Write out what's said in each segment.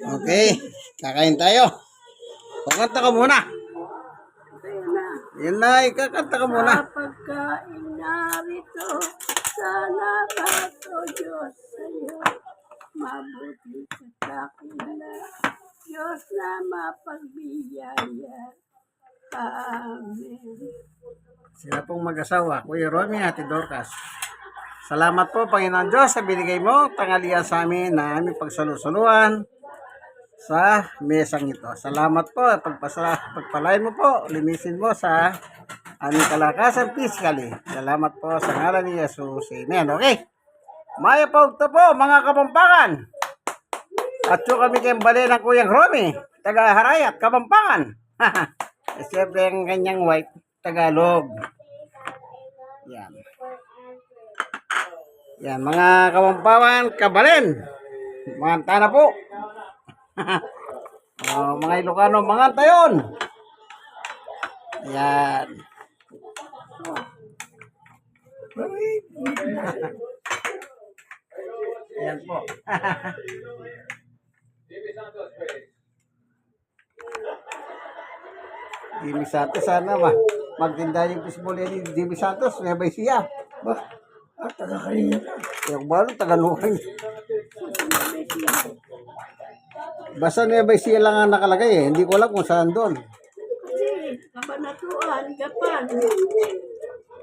Okay, kakain tayo. Kakanta ka muna. Yan na, ikakanta ka muna. Pagkain narito, salamat o Diyos sa'yo. Mabuti ka sa akin na, Diyos na mapagbiyaya. Amen. Sila pong mag-asawa, Kuya Romy at Dorcas. Salamat po, Panginoon Diyos, sa binigay mo tangalian sa amin na aming pagsalusuluan sa mesang ito. Salamat po, pagpasa, pagpalain mo po, linisin mo sa aming kalakasan physically. Salamat po sa ngalan ni Jesus. Amen. Okay? Maya po po, mga kapampangan. At yung kami kayong bali ng Kuyang Romy, taga Harayat, Kapampangan. Eh, Siyempre ang kanyang wife, Tagalog. Yan. Yan, mga kawampawan, kabalen. Mga tana po. oh, mga Ilocano, mga tayon. Yan. Yan po. Jimmy Santos, sana ma magtinda yung baseball yan ni Jimmy Santos, may bay siya. Ba, At taga-kalinga ka. yung balo, tagaluhan. Basta bay siya lang ang nakalagay eh. Hindi ko alam kung saan doon. Kasi kabanatuan, kapan.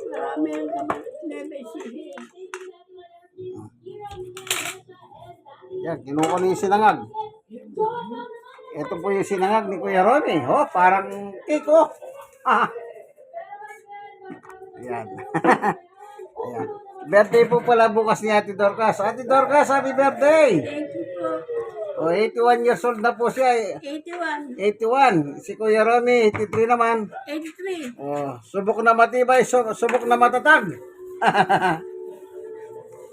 Marami ang kabanatuan. Yan, kinuha ko na yung sinangag. Ito po yung sinangag ni Kuya Ronnie. Oh, parang cake oh. Ah. Ayan. Ayan. Birthday po pala bukas ni Ate Dorcas. Ate Dorcas, happy birthday! Thank you Oh, 81 years old na po siya. 81, 81. Si Kuya Ronnie, 83 naman. 83. Oh, subok na matibay, su- subok na matatag.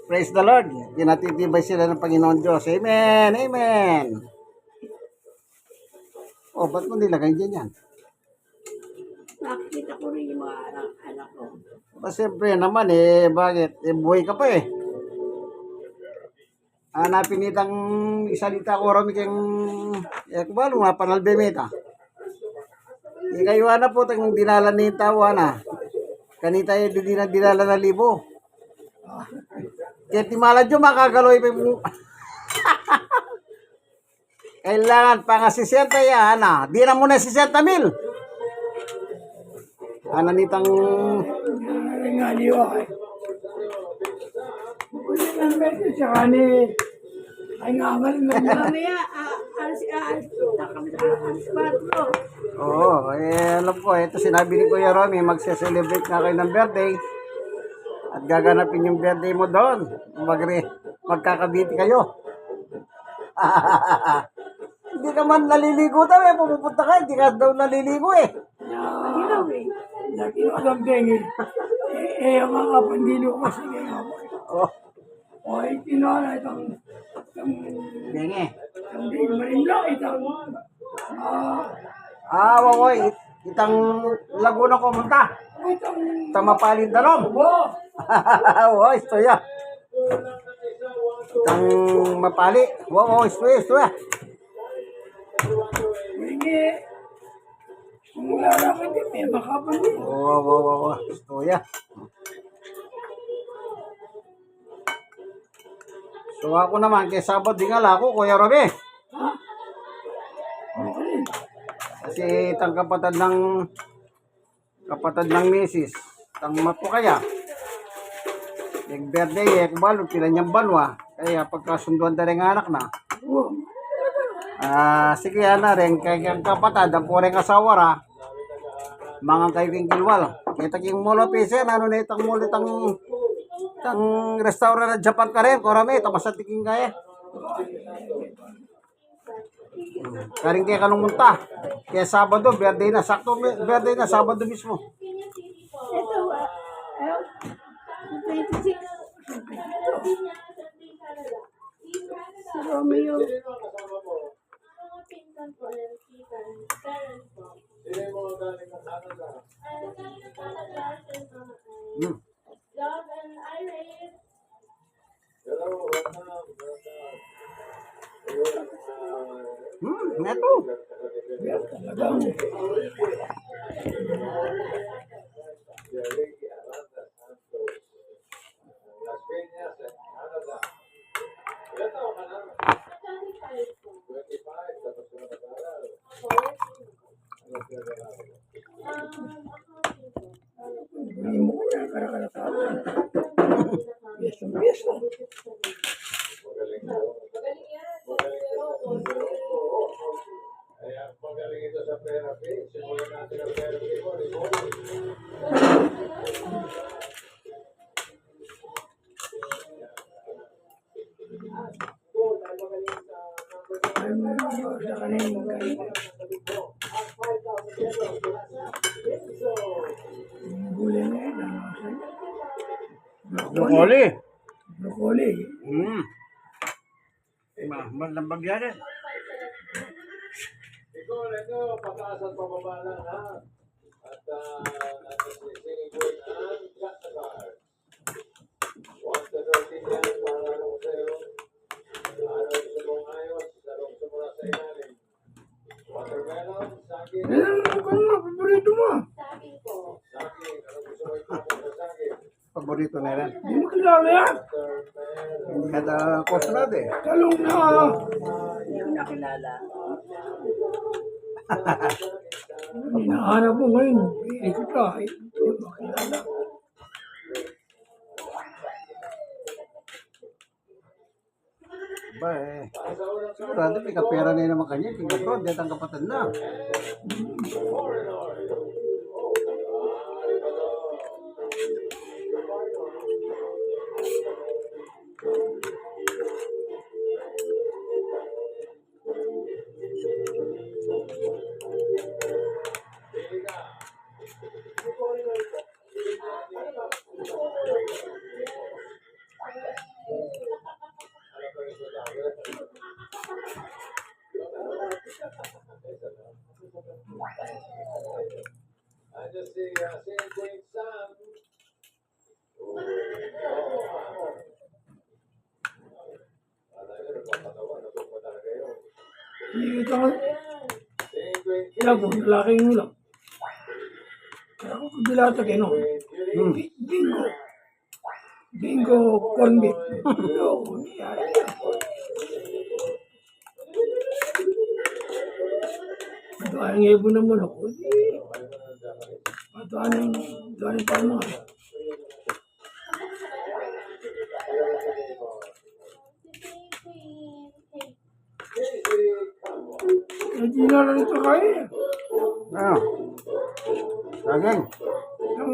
Praise the Lord. Pinatitibay sila ng Panginoon Diyos. Amen. Amen. Oh, ba't mo nilagay dyan yan? Nakikita ko rin yung mga anak, anak ko. Ba, siyempre naman eh, bakit? Eh, buhay ka pa eh. Hanapin nitang isalita ko rami keng eh ko ba nga panalbemeta. Di kayo na po tang dinala ni tawa na. Kanita eh di na dinala na libo. Kaya timala dyo makagaloy pa mo. Kailangan pa nga 60 yan na. Di na muna 60 mil. Ana nitang Nangyari nga liwa eh. Bukuli ng beses sa kani. Ay nga nga rin nga. Mamaya, alas, alas, nakam- alas 4. Oo, eh, alam ko, ito sinabi ni Kuya Romy, magse-celebrate na kayo ng birthday. At gaganapin yung birthday mo doon. Magre, magkakabiti kayo. hindi ka man naliligo daw eh, pumupunta ka, hindi ka daw naliligo eh. Mahiraw eh. Laki ko bengi. Eh, eh, ang mga pandilo ko sige nga. Oh, O, ay tinala itong itong bingi. itong di marimla itong ah wawoy, itang Laguna ko munta. itong Tamapalin dalom. wow, isto ya. Itang mapali. Wow, isto ya, isto ya. Wala na ka din, may makapandilo. Wow, wow, wow, wow. Isto ya. So ako naman, kay Sabado di nga ako, Kuya Robe. Kasi itang kapatid ng kapatid ng misis, itang mapo kaya. Yung birthday, eh, kubalo, pila niyang banwa. Kaya pagkasunduan na rin anak na. Ah, sige ana rin kay kang kapatid ang pure asawa ra. Mga kay Wingilwal. Kita king mulo pise ano na itang mulo itang itang restaurant na Japan ka rin. Korame, tapos sa tiking kaya. Hmm, Karing kaya kanong munta. Kaya Sabado, birthday na. Sakto, birthday na, Sabado mismo. Ito, ah, ah, 26. Si Romeo. Nga to. Kaya talagang hindi mo kaya karakaratapan. Piyesta, piyesta. Ay, meron ba sa kanina kanina? Yung gulay na yun, ano sa Broccoli. Broccoli. Hmm. Ma, magandang bagya rin. Ikaw, ito, pataas at pababa lang ha. At uh, nagsisingin ko ang cut the card. One to thirteen yan, para ano ko sa'yo. Ano gusto mong ayos, ano mo na sa ilalim. Watermelon, saging, ang ano nga, paborito mo. saging, ano gusto mo ipapon sa saging. Paborito na yan. Hindi mo kilala yan. Watermelon, Hindi ka na kusunod eh. Talong na. Hindi ko nakilala. Hinahanap mo ngayon. Pili ko ka. eh. Hindi mo kilala. Ba eh. Sigurado may kapera na yun naman kanya. King Abroad, dito ang kapatid na. Nakikita ko. Sila po, lalaking ulam. Kaya ako kabilata kayo, no? Hmm. Bi- Bingo. Bingo corn beef. Oo, yan. Ito ang ibo naman ako. Ito ang ito ang parang Hindi na lang ito kaya. Ano? Saging. Ang,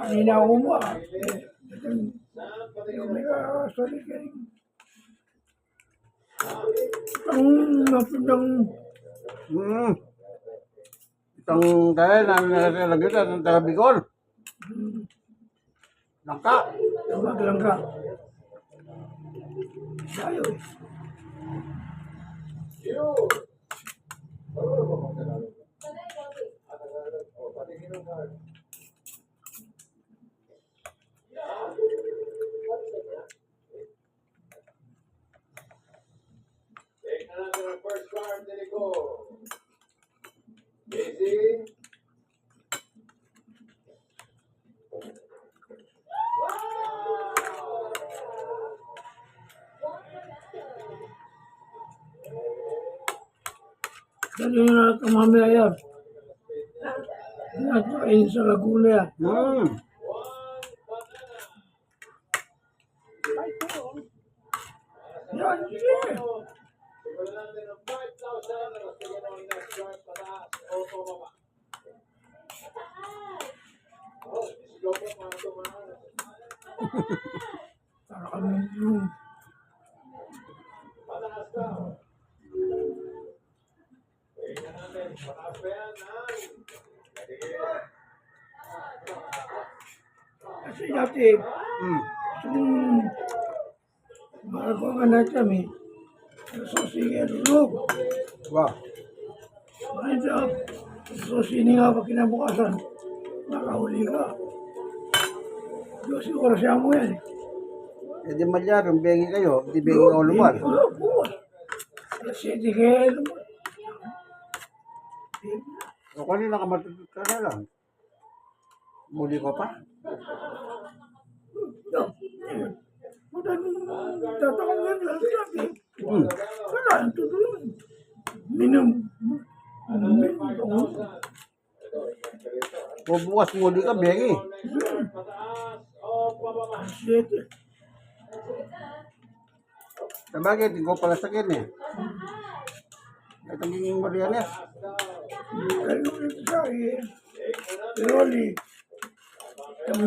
ay, ako mo ah. Ang napundang Hmm. Itong kaya namin nalalagay sa ng taga Bicol. Langka. tawag lang ka. Tayo eh. Take na natin ang first card ni Nicole. Easy. Card pataas o pababa. Oh, isigaw po mga tumahan. Para kami yung kasi dati, Hmm. yung bago ka na kami, so sige, lulog. Wow. Ngayon sa, so sini nga pa kinabukasan, nakahuli ka. Diyos oras yan mo yan eh. Di malyar, yung bengi kayo, di bengi ka po. Alas 7 kaya naman. O kanina ka matutut ka na lang. Muli ko pa. Tatakang lang. Hmm. Wala. Minum. O bukas muli ka, bengi. Sabagay, di ko pala sakin eh. Ito Marianes. Loli. Ang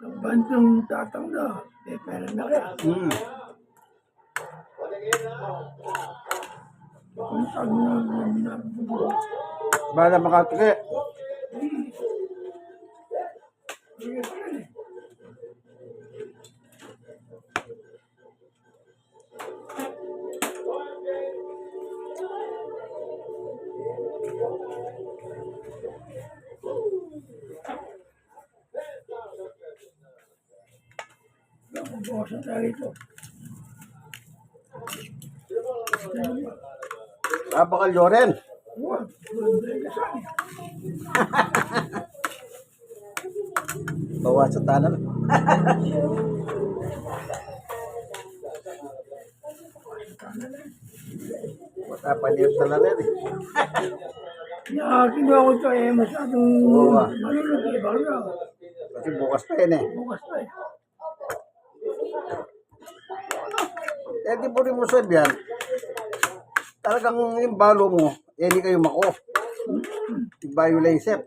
ang bantong tatang na. Eh, pera na kaya. Hmm. Ang tag na na ito. Napakal Loren. Huwag. Huwag ka sa akin. Bawa sa tanan. Wala pa niyo sa larin eh. Nakakagawa ko ito eh. Masyadong Oo, ah. malulog eh. Baga. Kasi bukas pa yun eh. Bukas pa eh. Eh di mo rin mo sabihan. Talagang yung balo mo, eh di kayo mako. Iba yung laisip.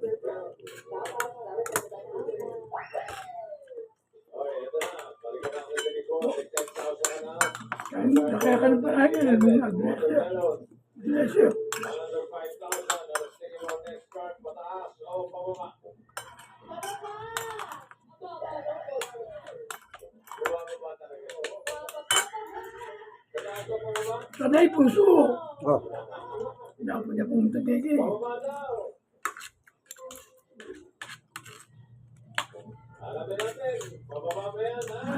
Kaya nakakan pa rin. Nag-bless you. Bless you. Sanay puso. Oh. Dapat niya pumunta dito.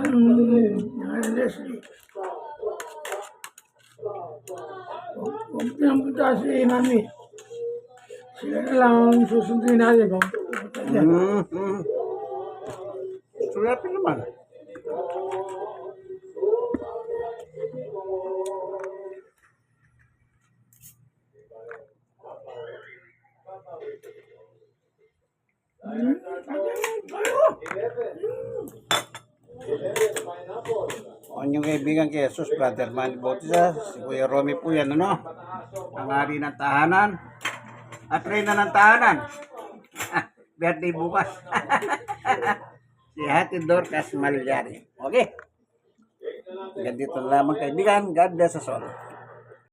Hmm, yan, Leslie. Huwag niyang punta si Mami. Sila na lang ang susunduin natin kung pupunta dyan. Hmm. hmm. Sulapin naman. O yung kaibigan kay Jesus, Brother Manny Bautista, si Kuya Romy po yan, ano? Ang hari ng tahanan. At reyna ng tahanan. Birthday bukas. si Hati Dorcas Malyari. Okay. Ganito na lamang kaibigan. God bless us all.